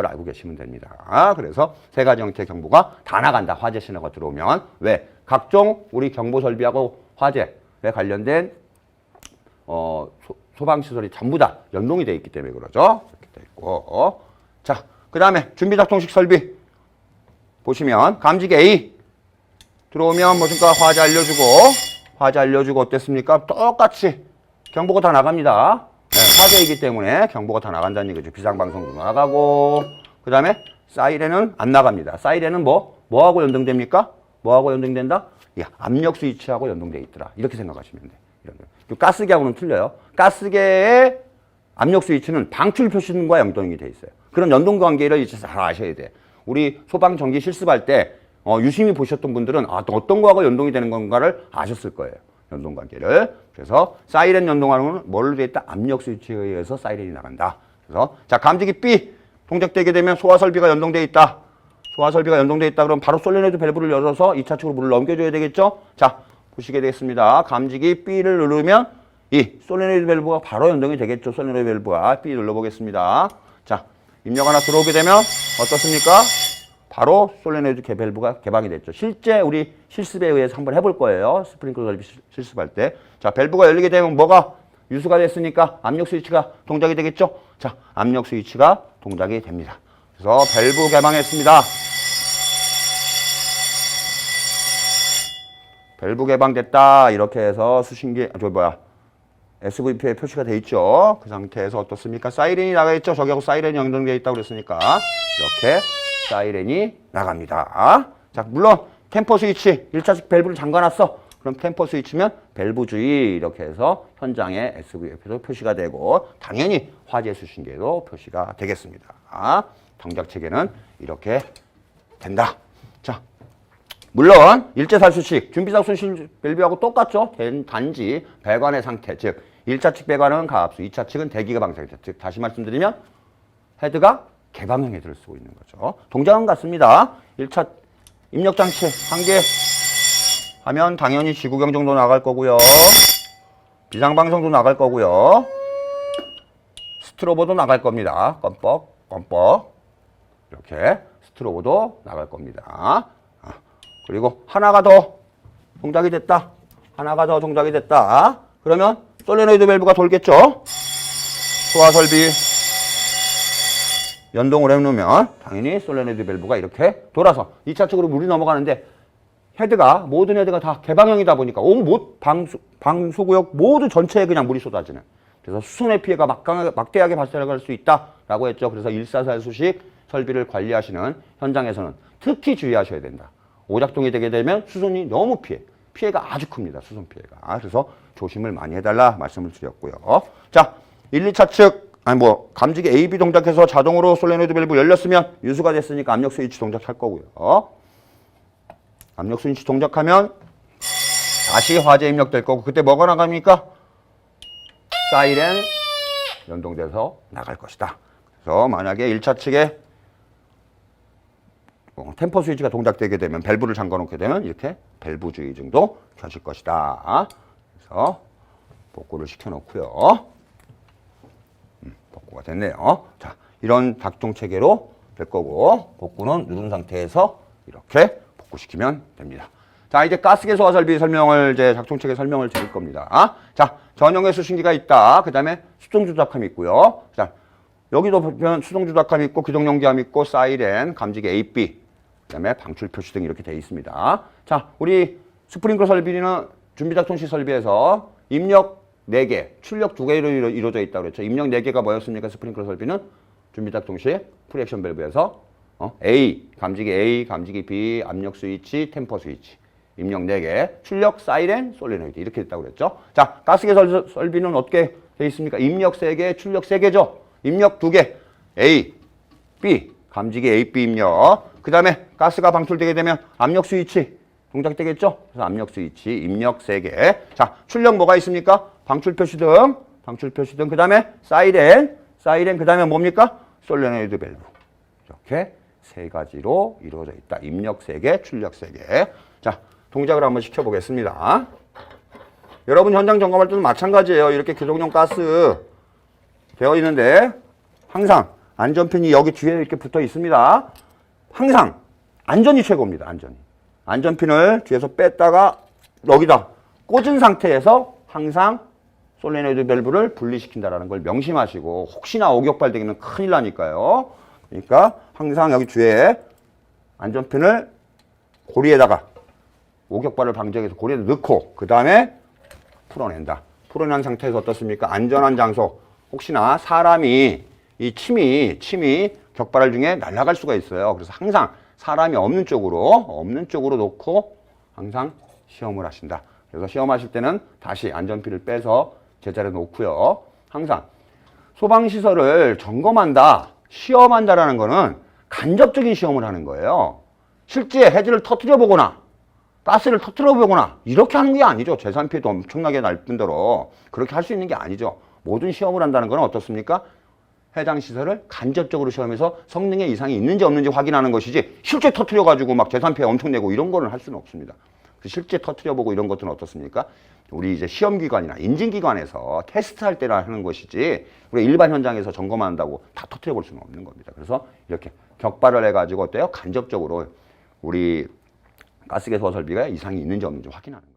걸 알고 계시면 됩니다. 아, 그래서 세 가지 형태의 경보가 다 나간다. 화재 신호가 들어오면. 왜? 각종 우리 경보 설비하고 화재에 관련된 어, 소, 방 시설이 전부 다 연동이 되어 있기 때문에 그러죠. 이렇게 돼 있고. 자, 그 다음에 준비 작동식 설비. 보시면 감지기 A 들어오면 뭐니까 화재 알려주고 화재 알려주고 어땠습니까? 똑같이 경보가 다 나갑니다. 네, 화재이기 때문에 경보가 다 나간다는 얘기죠. 비상방송도 나가고 그 다음에 사이렌은 안 나갑니다. 사이렌은 뭐? 뭐하고 연동됩니까? 뭐하고 연동된다? 야, 압력 스위치하고 연동돼 있더라. 이렇게 생각하시면 돼. 이런 거. 그 가스계하고는 틀려요. 가스계의 압력 스위치는 방출 표시등과 연동이 돼 있어요. 그런 연동 관계를 이제 잘 아셔야 돼. 우리 소방 전기 실습할 때 어, 유심히 보셨던 분들은 아, 또 어떤 거하고 연동이 되는 건가를 아셨을 거예요. 연동 관계를. 그래서 사이렌 연동하는 뭘로 돼 있다? 압력 스위치에 의해서 사이렌이 나간다. 그래서 자 감지기 B 동작되게 되면 소화 설비가 연동돼 있다. 소화 설비가 연동돼 있다 그러면 바로 솔레네드 밸브를 열어서 2차 측으로 물을 넘겨줘야 되겠죠? 자 보시게 되겠습니다. 감지기 B를 누르면 이 솔레네드 밸브가 바로 연동이 되겠죠. 솔레네드 밸브가 B 눌러보겠습니다. 자 입력 하나 들어오게 되면 어떻습니까? 바로 솔레네드 개밸브가 개방이 됐죠. 실제 우리 실습에 의해서 한번 해볼 거예요. 스프링클러 설비 실- 실습할 때. 자, 밸브가 열리게 되면 뭐가 유수가 됐으니까 압력 스위치가 동작이 되겠죠. 자, 압력 스위치가 동작이 됩니다. 그래서 밸브 개방했습니다. 밸브 개방됐다. 이렇게 해서 수신기, 아, 저 뭐야. SVP에 표시가 돼 있죠. 그 상태에서 어떻습니까? 사이렌이 나가 있죠. 저기하고 사이렌이 연동되어 있다고 그랬으니까 이렇게 사이렌이 나갑니다. 자, 물론 템퍼 스위치 1차식 밸브를 잠가놨어. 그럼 템퍼 스위치면 밸브 주의 이렇게 해서 현장에 SVP도 표시가 되고 당연히 화재 수신기에도 표시가 되겠습니다. 동작 체계는 이렇게 된다. 자, 물론 일제살수식 준비작순신 밸브하고 똑같죠. 된- 단지 배관의 상태 즉 1차 측 배관은 가압수, 2차 측은 대기가 방사이다. 즉 다시 말씀드리면 헤드가 개방형 헤드를 쓰고 있는 거죠. 동작은 같습니다. 1차 입력 장치 한 개 하면 당연히 지구경 정도 나갈 거고요. 비상방송도 나갈 거고요. 스트로보도 나갈 겁니다. 껌뻑 껌뻑 이렇게 스트로보도 나갈 겁니다. 아, 그리고 하나가 더 동작이 됐다. 하나가 더 동작이 됐다. 그러면 솔레노이드 밸브가 돌겠죠. 소화 설비 연동을 해놓으면 당연히 솔레노이드 밸브가 이렇게 돌아서 2차 측으로 물이 넘어가는데 헤드가 모든 헤드가 다 개방형이다 보니까 온 못 방수 방수구역 모두 전체에 그냥 물이 쏟아지는 그래서 수송의 피해가 막강하게 막대하게 발생할 수 있다라고 했죠. 그래서 일사살 수식 설비를 관리하시는 현장에서는 특히 주의하셔야 된다. 오작동이 되게 되면 수송이 너무 피해 피해가 아주 큽니다. 수송 피해가 그래서 조심을 많이 해달라 말씀을 드렸고요. 자 1, 2차 측 아니 뭐 감지기 A, B 동작해서 자동으로 솔레노이드 밸브 열렸으면 유수가 됐으니까 압력 스위치 동작할 거고요. 압력 스위치 동작하면 다시 화재 입력될 거고 그때 뭐가 나갑니까? 사이렌 연동돼서 나갈 것이다. 그래서 만약에 1차 측에 어, 템퍼 스위치가 동작되게 되면 밸브를 잠궈 놓게 되면 이렇게 밸브 주의증도 켜질 것이다. 그래서 복구를 시켜 놓고요. 음, 복구가 됐네요. 자, 이런 작동 체계로 될 거고 복구는 누른 상태에서 이렇게 복구시키면 됩니다. 자, 이제 가스계 소화 설비 설명을 이제 작동 체계 설명을 드릴 겁니다. 아? 자, 전용의 수신기가 있다. 그다음에 수동 조작함이 있고요. 자, 여기도 보면 수동 조작함이 있고 기동 연기함 있고 사이렌, 감지기 AB, 그다음에 방출 표시 등 이렇게 되어 있습니다. 자, 우리 스프링클러 설비는 준비 작동 시 설비에서 입력 4개, 출력 2개로 이루- 이루어져 있다고 그랬죠. 입력 4개가 뭐였습니까? 스프링클러 설비는 준비 작동 시 프리액션 밸브에서 어? A, 감지기 A, 감지기 B, 압력 스위치, 템퍼 스위치. 입력 4개, 출력 사이렌, 솔레노이드 이렇게 됐다고 그랬죠. 자, 가스계 설, 설비는 어떻게 되어 있습니까? 입력 3개, 출력 3개죠. 입력 2개, A, B, 감지기 A, B 입력. 그 다음에 가스가 방출되게 되면 압력 스위치 동작 되겠죠? 그래서 압력 스위치, 입력 3개. 자, 출력 뭐가 있습니까? 방출 표시등, 방출 표시등. 그 다음에 사이렌, 사이렌. 그 다음에 뭡니까? 솔레노이드 밸브. 이렇게 세 가지로 이루어져 있다. 입력 3개, 출력 3개. 자, 동작을 한번 시켜보겠습니다. 여러분 현장 점검할 때도 마찬가지예요. 이렇게 기동용 가스 되어 있는데 항상 안전핀이 여기 뒤에 이렇게 붙어 있습니다. 항상 안전이 최고입니다. 안전이. 안전핀을 뒤에서 뺐다가 여기다 꽂은 상태에서 항상 솔레노이드 밸브를 분리시킨다라는 걸 명심하시고 혹시나 오격발 되기는 큰일 나니까요. 그러니까 항상 여기 뒤에 안전핀을 고리에다가 오격발을 방지하기 위해서 고리에 넣고 그 다음에 풀어낸다. 풀어낸 상태에서 어떻습니까? 안전한 장소. 혹시나 사람이 이 침이 침이 격발할 중에 날아갈 수가 있어요. 그래서 항상 사람이 없는 쪽으로 없는 쪽으로 놓고 항상 시험을 하신다. 그래서 시험하실 때는 다시 안전피를 빼서 제자리에 놓고요. 항상 소방시설을 점검한다, 시험한다라는 거는 간접적인 시험을 하는 거예요. 실제 해지를 터뜨려 보거나 가스를 터뜨려 보거나 이렇게 하는 게 아니죠. 재산 피해도 엄청나게 날 뿐더러 그렇게 할 수 있는 게 아니죠. 모든 시험을 한다는 건 어떻습니까? 해당 시설을 간접적으로 시험해서 성능에 이상이 있는지 없는지 확인하는 것이지 실제 터뜨려 가지고 막 재산 피해 엄청 내고 이런 거는 할 수는 없습니다. 그래서 실제 터뜨려 보고 이런 것들은 어떻습니까? 우리 이제 시험 기관이나 인증 기관에서 테스트할 때나 하는 것이지 우리 일반 현장에서 점검한다고 다 터뜨려 볼 수는 없는 겁니다. 그래서 이렇게 격발을 해 가지고 어때요? 간접적으로 우리 가스개 소 설비가 이상이 있는지 없는지 확인하는.